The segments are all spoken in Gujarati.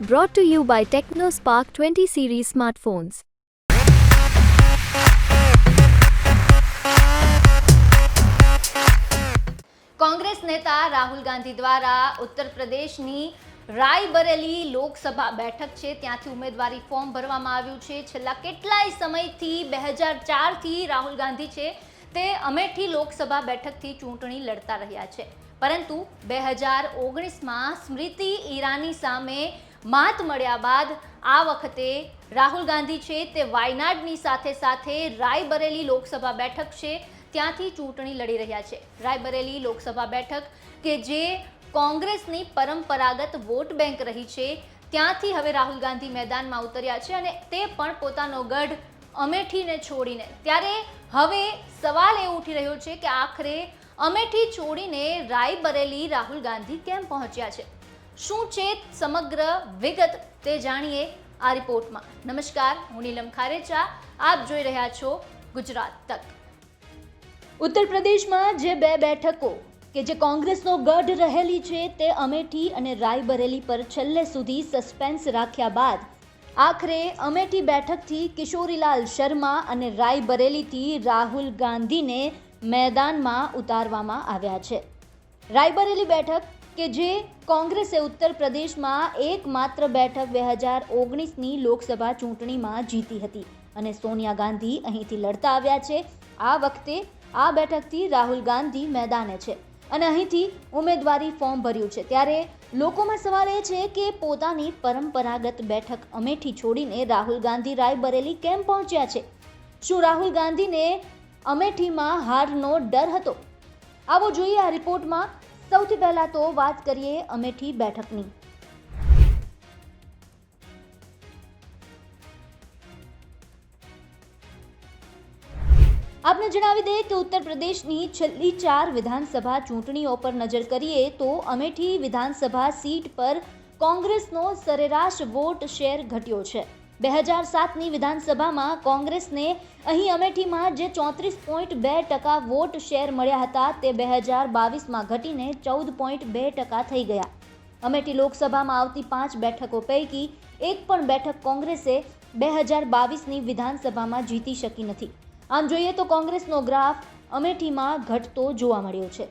Brought to you by TechnoSpark 20 series smartphones. Congress નેતા રાહુલ ગાંધી દ્વારા ઉત્તર પ્રદેશની રાયબરેલી લોકસભા બેઠક છે. ત્યાંથી ઉમેદવારી ફોર્મ ભરવામાં આવ્યું છે. છેલ્લા કેટલાય સમયથી બે હજાર ચારથી રાહુલ ગાંધી છે. તે અમેઠી લોકસભા બેઠકથી ચૂંટણી લડતા રહ્યા છે. પરંતુ બે હજાર ઓગણીસમાં સ્મૃતિ ઈરાની સામે માત મળ્યા બાદ આ વખતે રાહુલ ગાંધી છે તે વાયનાડની સાથે સાથે રાયબરેલી લોકસભા બેઠક છે. ત્યાંથી ચૂંટણી લડી રહ્યા છે. રાયબરેલી લોકસભા બેઠક કે જે કોંગ્રેસની પરંપરાગત વોટ બેંક રહી છે, ત્યાંથી હવે રાહુલ ગાંધી મેદાનમાં ઉતર્યા છે અને તે પણ પોતાનો ગઢ અમેઠીને છોડીને. ત્યારે હવે સવાલ એ ઉઠી રહ્યો છે કે આખરે અમેઠી છોડીને રાયબરેલી રાહુલ ગાંધી કેમ પહોંચ્યા છે? શું છે સમગ્ર વિગત તે જાણીએ આ રિપોર્ટમાં. નમસ્કાર, હું નીલમ ખારેચા, આપ જોઈ રહ્યા છો ગુજરાત તક. ઉત્તર પ્રદેશમાં જે બે બેઠકો કે જે કોંગ્રેસનો ગઢ રહેલી છે તે અમેઠી અને રાયબરેલી પર છેલ્લે સુધી સસ્પેન્સ રાખ્યા બાદ આખરે અમેઠી બેઠકથી કિશોરીલાલ શર્મા અને રાયબરેલીથી રાહુલ ગાંધીને મેદાનમાં ઉતારવામાં આવ્યા છે. રાયબરેલી બેઠક કે જે કોંગ્રેસે ઉત્તર પ્રદેશમાં એકમાત્ર બેઠક બે હજાર ઓગણીસની લોકસભા ચૂંટણીમાં જીતી હતી. અને સોનિયા ગાંધી અહીંથી લડતા આવ્યા છે. આ વખતે આ બેઠકથી રાહુલ ગાંધી મેદાને છે. અને અહીંથી ઉમેદવારી ફોર્મ ભર્યું છે. ત્યારે લોકોમાં સવાલ એ છે કે પોતાની પરંપરાગત બેઠક અમેઠી છોડીને રાહુલ ગાંધી રાયબરેલી કેમ પહોંચ્યા છે? શું રાહુલ ગાંધીને અમેઠીમાં હારનો ડર હતો? આવો જોઈએ આ રિપોર્ટમાં સૌથી પહેલા તો વાત કરીએ અમેઠી બેઠકની. આપને જણાવી દઈએ કે ઉત્તર પ્રદેશની છેલ્લી ચાર વિધાનસભા ચૂંટણીઓ પર નજર કરીએ તો અમેઠી વિધાનસભા સીટ પર કોંગ્રેસનો સરેરાશ વોટ શેર ઘટ્યો છે. બે હજાર સાતની વિધાનસભામાં કોંગ્રેસને અહીં અમેઠીમાં જે ચોત્રીસ પોઈન્ટ બે ટકા વોટ શેર મળ્યા હતા તે બે હજાર બાવીસમાં ઘટીને ચૌદ પોઈન્ટ બે ટકા થઈ ગયા. અમેઠી લોકસભામાં આવતી પાંચ બેઠકો પૈકી એક પણ બેઠક કોંગ્રેસે બે હજાર બાવીસની વિધાનસભામાં જીતી શકી નથી. આમ જોઈએ તો કોંગ્રેસનો ગ્રાફ અમેઠીમાં ઘટતો જોવા મળ્યો છે.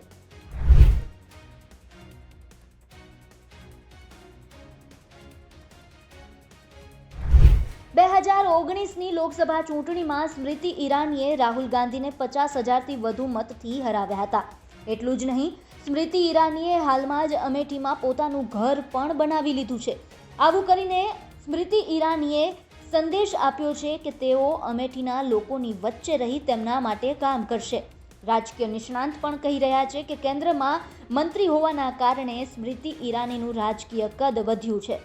હજાર ઓગણીસની લોકસભા ચૂંટણીમાં સ્મૃતિ ઈરાનીએ રાહુલ ગાંધીને પચાસ હજારથી વધુ મતથી હરાવ્યા હતા. એટલું જ નહીં, સ્મૃતિ ઈરાનીએ હાલમાં જ અમેઠીમાં પોતાનું ઘર પણ બનાવી લીધું છે. આવું કરીને સ્મૃતિ ઈરાનીએ સંદેશ આપ્યો છે કે તેઓ અમેઠીના લોકોની વચ્ચે રહી તેમના માટે કામ કરશે. રાજકીય નિષ્ણાંત પણ કહી રહ્યા છે કે કેન્દ્રમાં મંત્રી હોવાના કારણે સ્મૃતિ ઈરાનીનું રાજકીય કદ વધ્યું છે.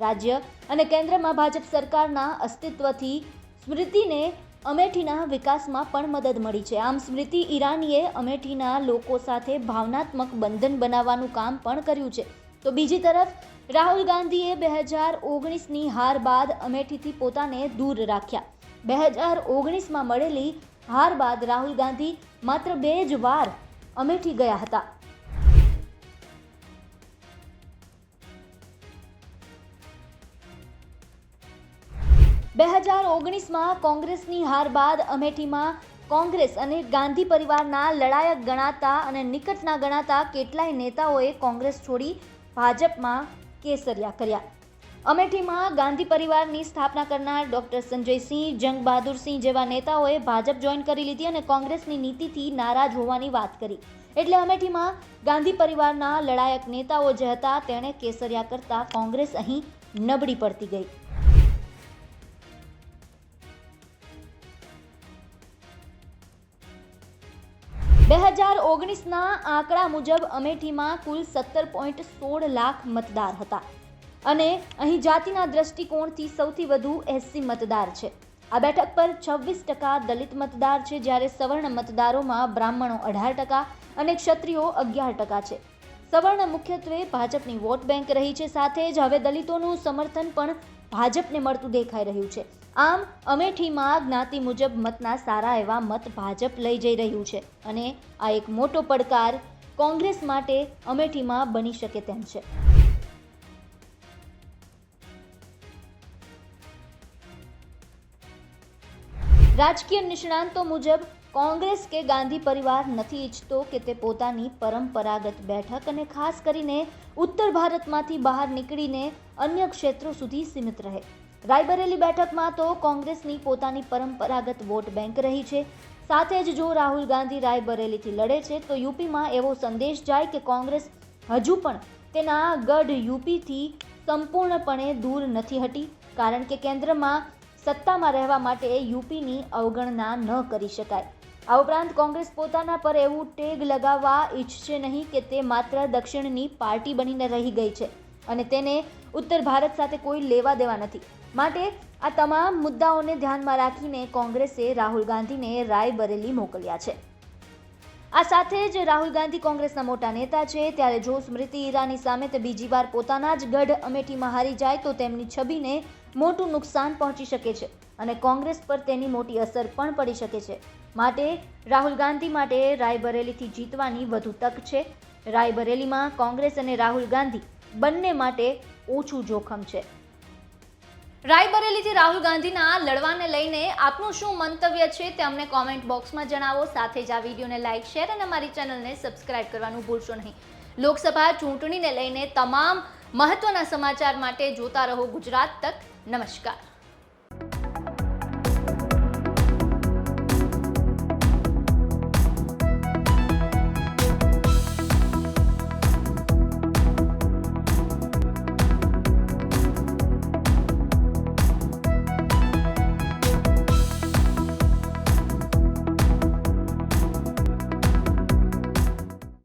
રાજ્ય અને કેન્દ્રમાં ભાજપ સરકારના અસ્તિત્વથી સ્મૃતિને અમેઠીના વિકાસમાં પણ મદદ મળી છે. આમ સ્મૃતિ ઈરાનીએ અમેઠીના લોકો સાથે ભાવનાત્મક બંધન બનાવવાનું કામ પણ કર્યું છે. તો બીજી તરફ, રાહુલ ગાંધીએ બે હજાર ઓગણીસની હાર બાદ અમેઠીથી પોતાને દૂર રાખ્યા. બે હજાર ઓગણીસમાં મળેલી હાર બાદ રાહુલ ગાંધી માત્ર બે જ વાર અમેઠી ગયા હતા. બે હજાર ઓગણીસમાં કોંગ્રેસની હાર બાદ અમેઠીમાં કોંગ્રેસ અને ગાંધી પરિવારના લડાયક ગણાતા અને નિકટના ગણાતા કેટલાય નેતાઓએ કોંગ્રેસ છોડી ભાજપમાં કેસરિયા કર્યા. અમેઠીમાં ગાંધી પરિવારની સ્થાપના કરનાર ડૉક્ટર સંજયસિંહ જંગ બહાદુરસિંહ જેવા નેતાઓએ ભાજપ જોઈન કરી લીધી અને કોંગ્રેસની નીતિથી નારાજ હોવાની વાત કરી. એટલે અમેઠીમાં ગાંધી પરિવારના લડાયક નેતાઓ જે હતા, તેણે કેસરિયા કરતા કોંગ્રેસ અહીં નબળી પડતી ગઈ. બે હજાર ઓગણીસના આંકડા મુજબ અમેઠીમાં કુલ સત્તર પોઈન્ટ સોળ લાખ મતદાર હતા. અને અહીં જાતિના દ્રષ્ટિકોણથી સૌથી વધુ એસસી મતદાર છે. આ બેઠક પર છવ્વીસ ટકા દલિત મતદાર છે, જ્યારે સવર્ણ મતદારોમાં બ્રાહ્મણો અઢાર ટકા અને ક્ષત્રિયો અગિયાર ટકા છે. સવર્ણ મુખ્યત્વે ભાજપની વોટ બેંક રહી છે. સાથે જ હવે દલિતોનું સમર્થન પણ ભાજપને મળતું દેખાઈ રહ્યું છે. આમ, અમેઠીમાં જ્ઞાતિ મુજબ મતના સારા એવા મત ભાજપ લઈ જઈ રહ્યું છે અને આ એક મોટો પડકાર કોંગ્રેસ માટે અમેઠીમાં બની શકે તેમ છે. રાજકીય નિષ્ણાંતો મુજબ કોંગ્રેસ કે ગાંધી પરિવાર નથી ઈચ્છતો કે તે પોતાની પરંપરાગત બેઠક અને ખાસ કરીને ઉત્તર ભારતમાંથી બહાર નીકળીને અન્ય ક્ષેત્રો સુધી સીમિત રહે. રાયબરેલી બેઠકમાં તો કોંગ્રેસની પોતાની પરંપરાગત વોટ બેંક રહી છે. સાથે જ જો રાહુલ ગાંધી રાયબરેલીથી લડે છે, તો યુપીમાં એવો સંદેશ જાય કે કોંગ્રેસ હજુ પણ તેના ગઢ યુપીથી સંપૂર્ણપણે દૂર નથી હટી, કારણ કે કેન્દ્રમાં સત્તામાં રહેવા માટે યુપીની અવગણના ન કરી શકાય. આ ઉપરાંત કોંગ્રેસ પોતાના પર એવું ટેગ લગાવવા ઈચ્છશે નહીં કે તે માત્ર દક્ષિણની પાર્ટી બનીને રહી ગઈ છે અને તેને ઉત્તર ભારત સાથે કોઈ લેવા દેવા નથી. માટે આ તમામ મુદ્દાઓને ધ્યાનમાં રાખીને કોંગ્રેસે રાહુલ ગાંધીને રાયબરેલી મોકલ્યા છે. આ સાથે જ રાહુલ ગાંધી કોંગ્રેસના મોટા નેતા છે. ત્યારે જો સ્મૃતિ ઈરાની સામે તે બીજી વાર પોતાના જ ગઢ અમેઠીમાં હારી જાય તો તેમની છબીને મોટું નુકસાન પહોંચી શકે છે અને કોંગ્રેસ પર તેની મોટી અસર પણ પડી શકે છે. માટે રાહુલ ગાંધી માટે રાયબરેલીથી જીતવાની વધુ તક છે. રાયબરેલીમાં કોંગ્રેસ અને રાહુલ ગાંધી બંને માટે ઓછું જોખમ છે. રાયબરેલીથી રાહુલ ગાંધીના લડવાને લઈને આપનું શું મંતવ્ય છે તે અમને કોમેન્ટ બોક્સમાં જણાવો. સાથે જ આ વિડીયોને લાઇક શેર અને અમારી ચેનલને સબસ્ક્રાઇબ કરવાનું ભૂલશો નહીં. લોકસભા ચૂંટણીને લઈને તમામ મહત્વના સમાચાર માટે જોતા રહો ગુજરાત તક. નમસ્કાર.